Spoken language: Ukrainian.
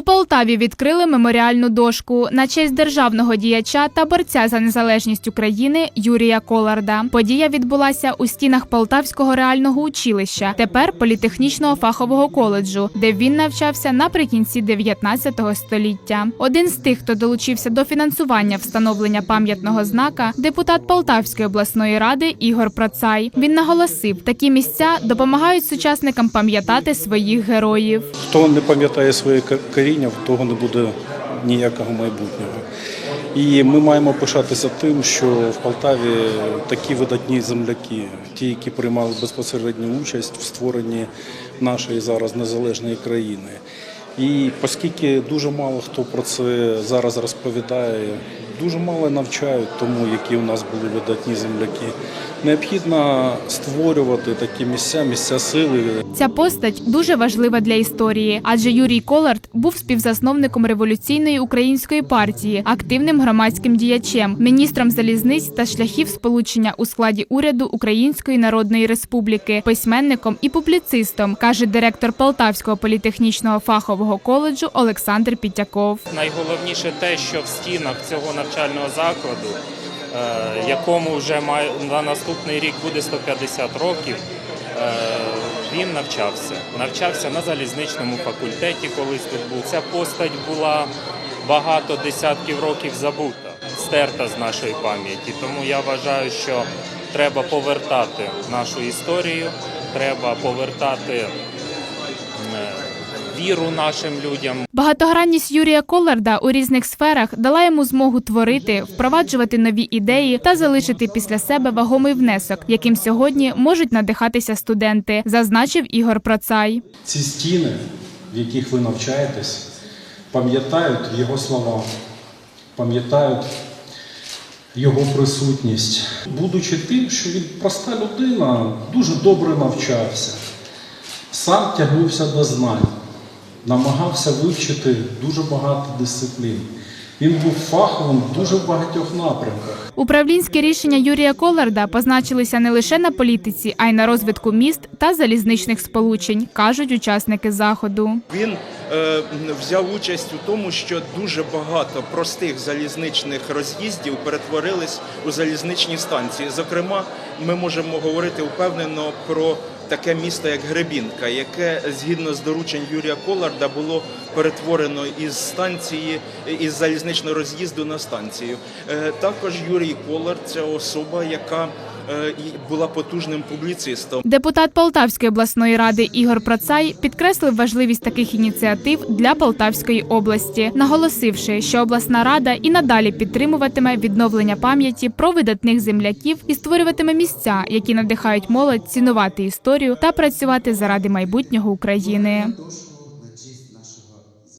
У Полтаві відкрили меморіальну дошку на честь державного діяча та борця за незалежність України Юрія Коларда. Подія відбулася у стінах Полтавського реального училища, тепер політехнічного фахового коледжу, де він навчався наприкінці 19 століття. Один з тих, хто долучився до фінансування встановлення пам'ятного знака, депутат Полтавської обласної ради Ігор Процай. Він наголосив, такі місця допомагають сучасникам пам'ятати своїх героїв. Хто не пам'ятає своє ко- коріння, в того не буде ніякого майбутнього. І ми маємо пишатися тим, що в Полтаві такі видатні земляки, ті, які приймали безпосередню участь в створенні нашої зараз незалежної країни. І оскільки дуже мало хто про це зараз розповідає, дуже мало навчають тому, які у нас були видатні земляки. Необхідно створювати такі місця, місця сили, Ця постать дуже важлива для історії, адже Юрій Колард був співзасновником революційної української партії, активним громадським діячем, міністром залізниць та шляхів сполучення у складі уряду Української Народної Республіки, письменником і публіцистом, каже директор Полтавського політехнічного фахового коледжу Олександр Пітяков. Найголовніше те, що в стінах цього навчального закладу, е, якому вже на наступний рік буде 150 років, е, він навчався. Навчався на залізничному факультеті, колись тут був. Ця постать була багато десятків років забута, стерта з нашої пам'яті. Тому я вважаю, що треба повертати нашу історію, треба повертати віру нашим людям. Багатогранність Юрія Коларда у різних сферах дала йому змогу творити, впроваджувати нові ідеї та залишити після себе вагомий внесок, яким сьогодні можуть надихатися студенти, зазначив Ігор Процай. Ці стіни, в яких ви навчаєтесь, пам'ятають його слова, пам'ятають його присутність. Будучи тим, що він проста людина, дуже добре навчався, сам тягнувся до знань, намагався вивчити дуже багато дисциплін. Він був фаховим в дуже багатьох напрямках. Управлінські рішення Юрія Коларда позначилися не лише на політиці, а й на розвитку міст та залізничних сполучень, кажуть учасники заходу. Він е, взяв участь у тому, що дуже багато простих залізничних роз'їздів перетворились у залізничні станції. Зокрема, ми можемо говорити впевнено про таке місто, як Гребінка, яке згідно з доручень Юрія Коларда було перетворено із станції із залізничного роз'їзду на станцію. Е, також Юрій Колард це особа, яка була потужним публіцистом. Депутат Полтавської обласної ради Ігор Процай підкреслив важливість таких ініціатив для Полтавської області, наголосивши, що обласна рада і надалі підтримуватиме відновлення пам'яті про видатних земляків і створюватиме місця, які надихають молодь цінувати історію та працювати заради майбутнього України.